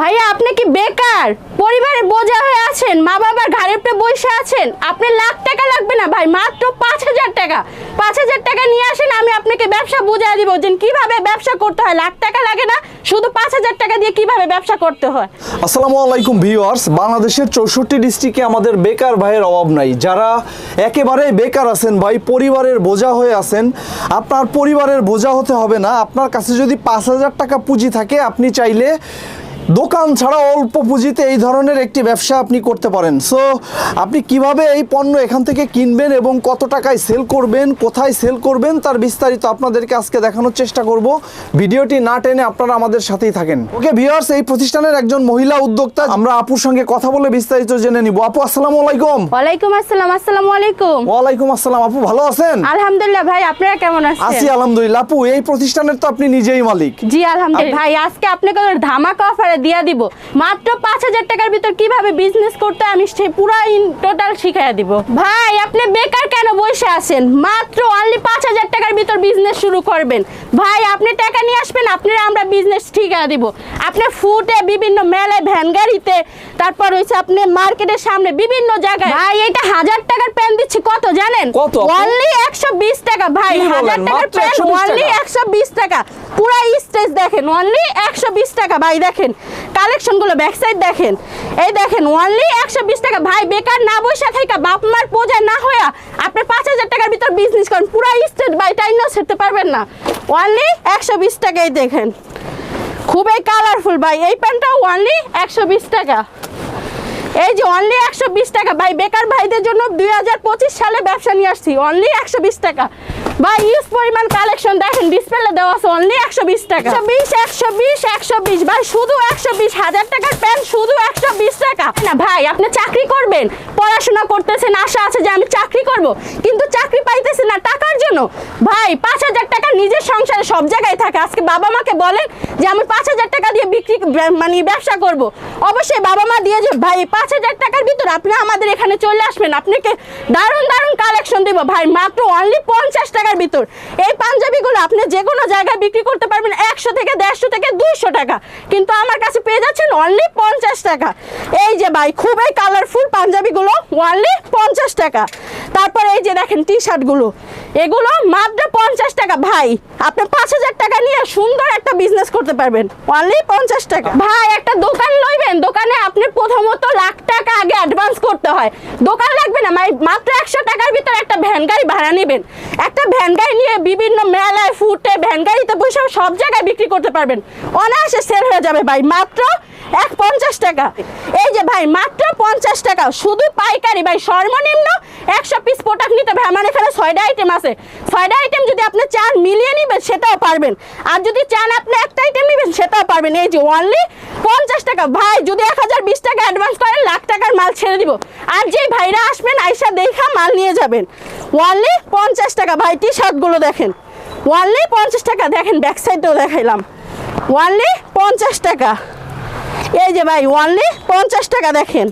ভাইয়া, আপনি কি বেকার? পরিবারে বোঝা হয়ে আছেন, মা বাবার ঘাড়ের উপরে বসে আছেন। আপনি লাখ টাকা লাগবে না ভাই, মাত্র পাঁচ হাজার টাকা। পাঁচ হাজার টাকা নিয়ে আসেন, আমি আপনাকে ব্যবসা বুঝিয়ে দিব যে কীভাবে ব্যবসা করতে হয়। লাখ টাকা লাগে না, শুধু পাঁচ হাজার টাকা দিয়ে কীভাবে ব্যবসা করতে হয়? আসসালামু আলাইকুম ভিউয়ার্স বাংলাদেশের চৌষট্টি ডিস্ট্রিক্টে আমাদের বেকার ভাইয়ের অভাব নাই। যারা একেবারে বেকার আছেন ভাই, পরিবারের বোঝা হয়ে আছেন, আপনার পরিবারের বোঝা হতে হবে না। আপনার কাছে যদি পাঁচ হাজার টাকা পুঁজি থাকে, আপনি চাইলে দোকান ছাড়া অল্প পুঁজিতে এই ধরনের একটি ব্যবসা আপনি করতে পারেন। সো আপনি কীভাবে এই পণ্য এখান থেকে কিনবেন এবং কত টাকায় সেল করবেন কোথায় সেল করবেন তার বিস্তারিত আপনাদেরকে আজকে দেখানোর চেষ্টা করব। ভিডিওটি না টেনে আপনারা আমাদের সাথেই থাকেন। ওকে ভিউয়ার্স এই প্রতিষ্ঠানের একজন মহিলা উদ্যোক্তা আমরা আপুর সঙ্গে কথা বলে বিস্তারিত জেনে নিব। আপু আসসালামু আলাইকুম। ওয়ালাইকুম আসসালাম আসসালামু আলাইকুম। ওয়ালাইকুম আসসালাম আপু ভালো আছেন? আলহামদুলিল্লাহ ভাই আপনারা কেমন আছেন? আছি আলহামদুলিল্লাহ। আপু এই প্রতিষ্ঠানের তো আপনি নিজেই মালিক। জি আলহামদুলিল্লাহ। ভাই আজকে আপনাকে ওর ধামাকা অফারে দিয়ে দিব। মাত্র পাঁচ হাজার টাকার ভিতর কীভাবে বিজনেস করতে আমি সে পুরো টোটাল শিখাই দিব। ভাই আপনি বেকার কেন বসে আছেন? মাত্র অনলি পাঁচ হাজার টাকার ভিতর বিজনেস শুরু করবেন। ভাই আপনি টাকা নিয়ে আসবেন আপনারা আমরা বিজনেস ঠিকা দিব। আপনি ফুটে বিভিন্ন মেলায় ভ্যান গাড়িতে তারপর হচ্ছে আপনি মার্কেটের সামনে বিভিন্ন জায়গায়। ভাই এটা হাজার টাকার প্যান দিচ্ছি কত জানেন? কত অনলি একশো বিশ টাকা। ভাই হাজার টাকার প্যান অনলি? একশো বিশ টাকা? পুরো স্টেজ দেখেন অনলি একশো বিশ টাকা। ভাই দেখেন কালেকশনগুলো ব্যাক দেখেন। এই দেখেন অনলি একশো বিশ টাকা। ভাই, বেকার না বসে থেকে বাপ মার পূজা না হইয়া আপনি পাঁচ হাজার টাকার ভিতর বিজনেস করেন। পুরো স্টেট বাই টাইনও ছেড়তে পারবেন না। অনলি একশো বিশ টাকাই দেখেন। খুবই কালারফুল ভাই। এই প্যান্টটা অনলি একশো বিশ টাকা। এই যে অনলি একশো বিশ টাকা। ভাই, বেকার ভাইদের জন্য দুই হাজার পঁচিশ সালে ব্যবসা নিয়ে আসছি। অনলি একশো বিশ টাকা। ভাই ইউজ পরিমাণ কালেকশন দেখেন ডিসপ্লে দেওয়া আছে অনলি একশো বিশ টাকা। একশো বিশ একশো বিশ একশো বিশ। ভাই শুধু একশো বিশ হাজার টাকার প্যান্ট শুধু একশো বিশ টাকা। না ভাই আপনি চাকরি করবেন পড়াশোনা করতেছেন আশা আছে যে আমি চাকরি করব। কিন্তু চাকরি পাইতেছেন না টাকার জন্য। ভাই, পাঁচ হাজার টাকা নিজের সংসারে সব জায়গায় থাকে। আজকে বাবা মাকে বলেন যে, আমি পাঁচ হাজার টাকা দিয়ে বিক্রি মানে ব্যবসা করব। অবশ্যই বাবা মা দিয়ে যে, ভাই, পাঁচ হাজার টাকার ভিতর আপনি আমাদের এখানে চলে আসবেন। আপনাকে দারুণ দারুণ কালেকশন দিব। ভাই, মাত্র অনলি পঞ্চাশ টাকার ভিতর। এই পাঞ্জাবিগুলো আপনি যে কোনো জায়গায় বিক্রি করতে পারবেন একশো থেকে দেড়শো থেকে দুইশো টাকা। কিন্তু আমার কাছে পেয়ে যাচ্ছেন অনলি পঞ্চাশ টাকা। এই যে ভাই, খুবই কালারফুল পাঞ্জাবিগুলো অনলি পঞ্চাশ টাকা। তারপর এই যে দেখেন টি শার্টগুলো। এগুলো মাত্র পঞ্চাশ টাকা। ভাই, আপনি পাঁচ হাজার টাকা নিয়ে সুন্দর একটা বিজনেস করতে পারবেন। অনলি পঞ্চাশ টাকা। ভাই, একটা দোকান লইবেন, দোকানে আপনি প্রথমত লাখ টাকা আগে অ্যাডভান্স করতে হয়। দোকান লাগবে না মানে মাত্র একশো টাকার ভিতরে একটা ভ্যান গাড়ি ভাড়া নেবেন। একটা ভ্যান গাড়ি নিয়ে বিভিন্ন মেলায়, ফুটে ভ্যান গাড়িতে বসে সব জায়গায় বিক্রি করতে পারবেন। অনায়াসে সেল হয়ে যাবে ভাই, মাত্র এক পঞ্চাশ টাকা। এই যে ভাই, মাত্র পঞ্চাশ টাকা। শুধু পাইকারি ভাই, সর্বনিম্ন একশো পিস প্রোডাক্ট নিতে হবে। আমার এখানে ছয়টা আইটেম আছে। ছয়টা আইটেম যদি আপনি চান মিলিয়ে নেবেন সেটাও পারবেন। আর যদি চান আপনি একটা আইটেম নেবেন সেটাও পারবেন। এই যে অনলি পঞ্চাশ টাকা। ভাই যদি এক হাজার বিশ টাকা অ্যাডভান্স করেন লাখ টাকার মাল ছেড়ে দিব। আর যেই ভাইরা আসবেন আইসা দেখা মাল নিয়ে যাবেন। অনলি পঞ্চাশ টাকা। ভাই টি শার্টগুলো দেখেন। অনলি পঞ্চাশ টাকা। দেখেন ব্যাক সাইডটাও দেখাইলাম। অনলি পঞ্চাশ টাকা। এই যে ভাই অনলি পঞ্চাশ টাকা দেখেন।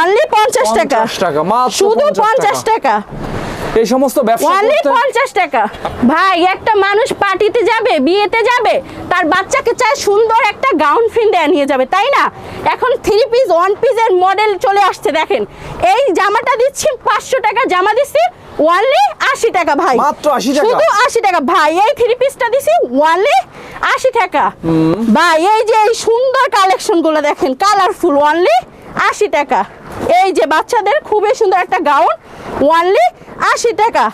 অনলি পঞ্চাশ টাকা। 50 টাকা, মাত্র শুধু পঞ্চাশ টাকা। এই সমস্ত ব্যবসা অনলি করতে পঞ্চাশ টাকা। ভাই একটা মানুষ পার্টিতে যাবে বিয়েতে যাবে তার বাচ্চাকে চায় সুন্দর একটা গাউন ফিন্ডে নিয়ে যাবে তাই না? এখন থ্রি পিস ওয়ান পিসের মডেল চলে আসছে দেখেন। এই জামাটা দিচ্ছি পাঁচশো টাকা জামা দিচ্ছি ওয়ানলি আশি টাকা ভাই। মাত্র 80 টাকা? শুধু আশি টাকা ভাই এই থ্রি পিসটা দিছি ওয়ানলি আশি টাকা। ভাই এই যে এই সুন্দর কালেকশনগুলো দেখেন কালারফুল ওয়ানলি আশি টাকা। এই যে বাচ্চাদের খুবই সুন্দর একটা গাউন ওয়ানলি আশি টাকা।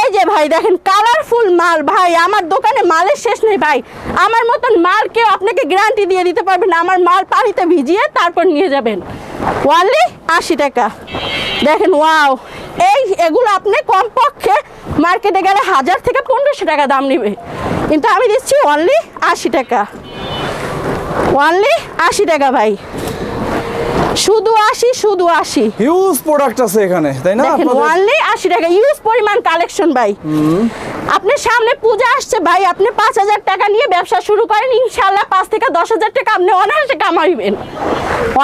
এই যে ভাই, দেখেন কালারফুল মাল, ভাই, আমার দোকানে মালের শেষ নেই, ভাই। আমার মতন মাল কেউ আপনাকে গ্যারান্টি দিয়ে দিতে পারবে না। আমার মাল পানিতে ভিজিয়ে তারপর নিয়ে যাবেন। ওয়ানলি আশি টাকা। দেখেন, ওয়াও। এই, এগুলো আপনি কমপক্ষে মার্কেটে গেলে হাজার থেকে পনেরোশো টাকা দাম নেবে। কিন্তু আমি দিচ্ছি অনলি আশি টাকা। অনলি আশি টাকা, ভাই। শুধু আশি শুধু আশি। হিউজ প্রোডাক্ট আছে এখানে তাই না? দেখেন আপনাদের? ওয়ানলি আশি টাকা। ইউজ পরিমাণ কালেকশন ভাই। আপনার সামনে পূজা আসছে ভাই। আপনি পাঁচ হাজার টাকা নিয়ে ব্যবসা শুরু করেন ইনশাল্লাহ পাঁচ থেকে দশ হাজার টাকা আপনি অনায়াসে কামাইবেন।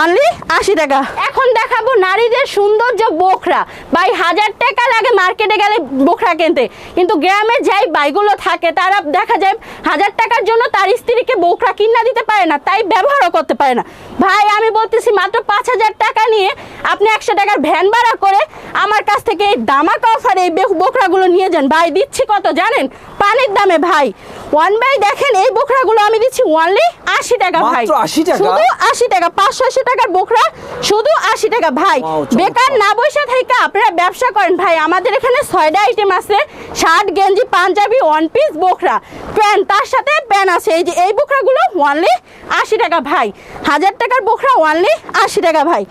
অনলি আশি টাকা? এখন দেখাবো নারীদের সৌন্দর্য বোখরা। ভাই হাজার টাকা লাগে মার্কেটে গেলে বোখরা কিনতে। কিন্তু গ্রামে যাই বাইগুলো থাকে তারা দেখা যায় হাজার টাকার জন্য তার স্ত্রীকে বোখরা কিনা দিতে পারে না তাই ব্যবহারও করতে পারে না। ভাই আমি বলতেছি মাত্র পাঁচ হাজার টাকা নিয়ে আপনি একশো টাকার ভ্যান ভাড়া করে আমার কাছ থেকে এই দামাক অফারে এই বে- বোখরাগুলো নিয়ে যান। ভাই দিচ্ছি কত জানেন? পানির দামে ভাই। ওয়ান বাই দেখেন এই বোখরাগুলো আমি দিচ্ছি ওয়ানলি আশি টাকা ভাই। মাত্র 80 টাকা? শুধু আশি টাকা পাঁচশো আশি টাকার বোখরা শুধু আশি টাকা ভাই। বেকার না বসে থেকে আপনারা ব্যবসা করেন ভাই। আমাদের এখানে ছয়টা আইটেম আছে। শার্ট গেঞ্জি পাঞ্জাবি ওয়ান পিস বোখরা। প্যান্ট তার সাথে প্যান্ট আছে। এই যে এই বোখরাগুলো ওয়ানলি আশি টাকা ভাই। হাজার টাকার বোখরা ওয়ানলি আশি টাকা ভাই।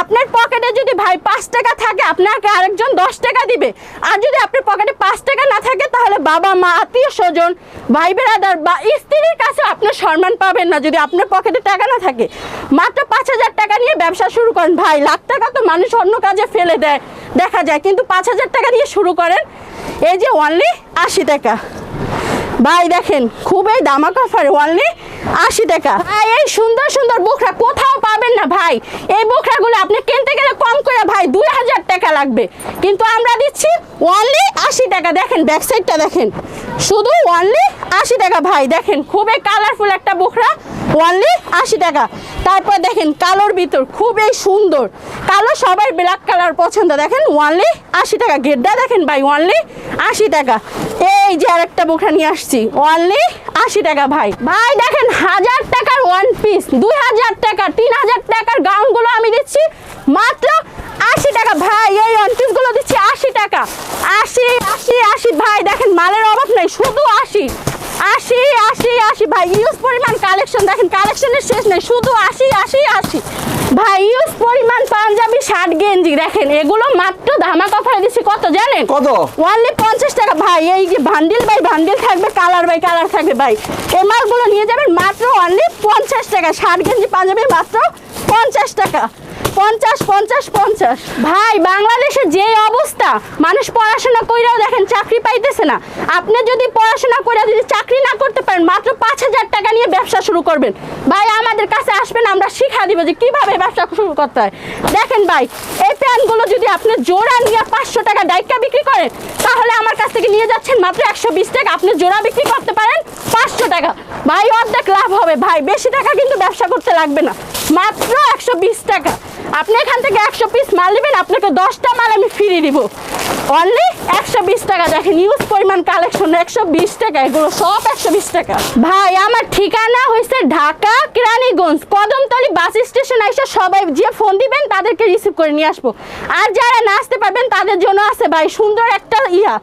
আপনার পকেটে যদি ভাই পাঁচ টাকা থাকে, আপনাকে আরেকজন দশ টাকা দিবে। আর যদি আপনার পকেটে পাঁচ টাকা না থাকে, তাহলে বাবা মা, আত্মীয় স্বজন, ভাই বেড়াদার বা স্ত্রীর কাছে আপনার সম্মান পাবেন না যদি আপনার পকেটে টাকা না থাকে। মাত্র পাঁচ হাজার টাকা নিয়ে ব্যবসা শুরু করেন ভাই। লাখ টাকা তো মানুষ অন্য কাজে ফেলে দেয়, দেখা যায়। কিন্তু পাঁচ হাজার টাকা দিয়ে শুরু করেন, এই যে অনলি আশি টাকা। ভাই দেখেন, খুবই দামাক অফার অনলি আশি টাকা। এই সুন্দর সুন্দর বোখরা কোথাও পাবেন না ভাই। এই বোখরাগুলো আপনি কিনতে গেলে কম করে ভাই দুই হাজার টাকা লাগবে। কিন্তু আমরা দিচ্ছি অনলি আশি টাকা। দেখেন ব্যাক সাইডটা দেখেন। শুধু অনলি আশি টাকা ভাই। দেখেন, খুবই কালারফুল একটা বোখরা। অনলি আশি টাকা। তারপর দেখেন, কালোর ভিতর খুবই সুন্দর। কালো সবাই ব্ল্যাক কালার পছন্দ। দেখেন ওয়ানলি আশি টাকা। গেটটা দেখেন ভাই ওয়ানলি আশি টাকা। এই যে আর একটা বোখরা নিয়ে আসছি। অনলি আশি টাকা ভাই। ভাই, দেখেন, হাজার টাকার ওয়ান পিস দুই হাজার টাকা, তিন হাজার টাকার গাউনগুলো আমি দিচ্ছি, মাত্র আশি টাকা ভাই, এই ওয়ান পিসগুলো দিচ্ছি আশি টাকা। আশি আশি আশি, ভাই, দেখেন, মালের অভাব নেই, শুধু আশি। আশি আশি ভাই ইউজ পরিমাণ কালেকশন দেখেন কালেকশনের শেষ নেই শুধু আশি আশি আশি ভাই ইউজ পরিমাণ পাঞ্জাবি শার্ট গেঞ্জি দেখেন এগুলো মাত্র ধামাক অফারে দিচ্ছি কত জানেন? কত? ওয়ানলি পঞ্চাশ টাকা। ভাই এই যে ভান্ডিল বাই ভান্ডিল থাকবে কালার বাই কালার থাকবে ভাই। এই মালগুলো নিয়ে যাবেন মাত্র ওয়ানলি পঞ্চাশ টাকা শার্ট গেঞ্জি পাঞ্জাবি মাত্র পঞ্চাশ টাকা। পঞ্চাশ পঞ্চাশ পঞ্চাশ। ভাই, বাংলাদেশে যে অবস্থা, মানুষ পড়াশোনা কইরাও দেখেন চাকরি পাইতেছে না। আপনি যদি পড়াশোনা করে যদি চাকরি না করতে পারেন, মাত্র পাঁচ হাজার টাকা নিয়ে ব্যবসা শুরু করবেন। ভাই, আমাদের কাছে আসবেন, আমরা শিখা দিব যে কীভাবে ব্যবসা শুরু করতে হয়। দেখেন ভাই, এই প্যান্টগুলো যদি আপনি জোড়া নিয়ে পাঁচশো টাকা ডাইকা বিক্রি করেন, তাহলে আমার কাছ থেকে নিয়ে যাচ্ছেন মাত্র একশো বিশ টাকা। আপনি জোড়া বিক্রি করতে পারেন পাঁচশো টাকা। ভাই, অর্ধেক লাভ হবে। ভাই, বেশি টাকা কিন্তু ব্যবসা করতে লাগবে না। মাত্র একশো বিশ টাকা। আপনি এখান থেকে একশো পিস মাল নেবেন আপনাকে দশটা মাল আমি ফিরিয়ে দিব। অনলি একশো বিশ টাকা, দেখেন ইউজ পরিমাণ কালেকশন একশো বিশ টাকা, এগুলো সব একশো বিশ টাকা। ভাই, আমার ঠিকানা হয়েছে ঢাকা কেরানীগঞ্জ, কদমতলি বাস স্টেশন এসে সবাই যে ফোন দিবেন, তাদেরকে রিসিভ করে নিয়ে আসব। আর যারা না আসতে পারবেন, তাদের জন্য আছে ভাই, সুন্দর একটা ইয়া।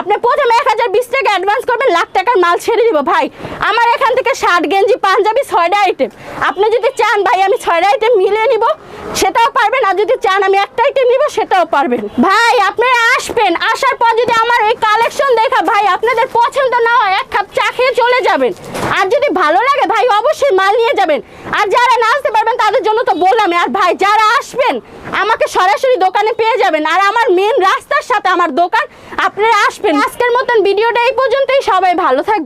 আপনি প্রথমে এক হাজার বিশ টাকা অ্যাডভান্স করবেন, লাখ টাকার মাল ছেড়ে দিব। ভাই, আমার এখান থেকে শার্ট গেঞ্জি, পাঞ্জাবি, ছয়টা আইটেম আপনি যদি চান ভাই, আমি ছয়টা আইটেম মিলিয়ে নিব, সেটাও পারবেন। আর যদি চান আমি একটা আইটেম নিব, সেটাও পারবেন। ভাই আপনারা আসবেন আসার পর যদি আমার এই কালেকশন দেখা, ভাই, আপনাদের পছন্দ না হয়, এক কাপ চা খেয়ে চলে যাবেন। আর যদি ভালো লাগে, ভাই, অবশ্যই মাল নিয়ে যাবেন। আর যারা না আসতে পারবেন, তাদের জন্য তো বললাম, আর ভাই, যারা আসবেন, আমাকে সরাসরি দোকানে পেয়ে যাবেন। আর আমার মেন রাস্তার সাথে আমার দোকান, আপনারা আসবেন। আজকের মতন ভিডিওটা এই পর্যন্তই। সবাই ভালো থাকবেন।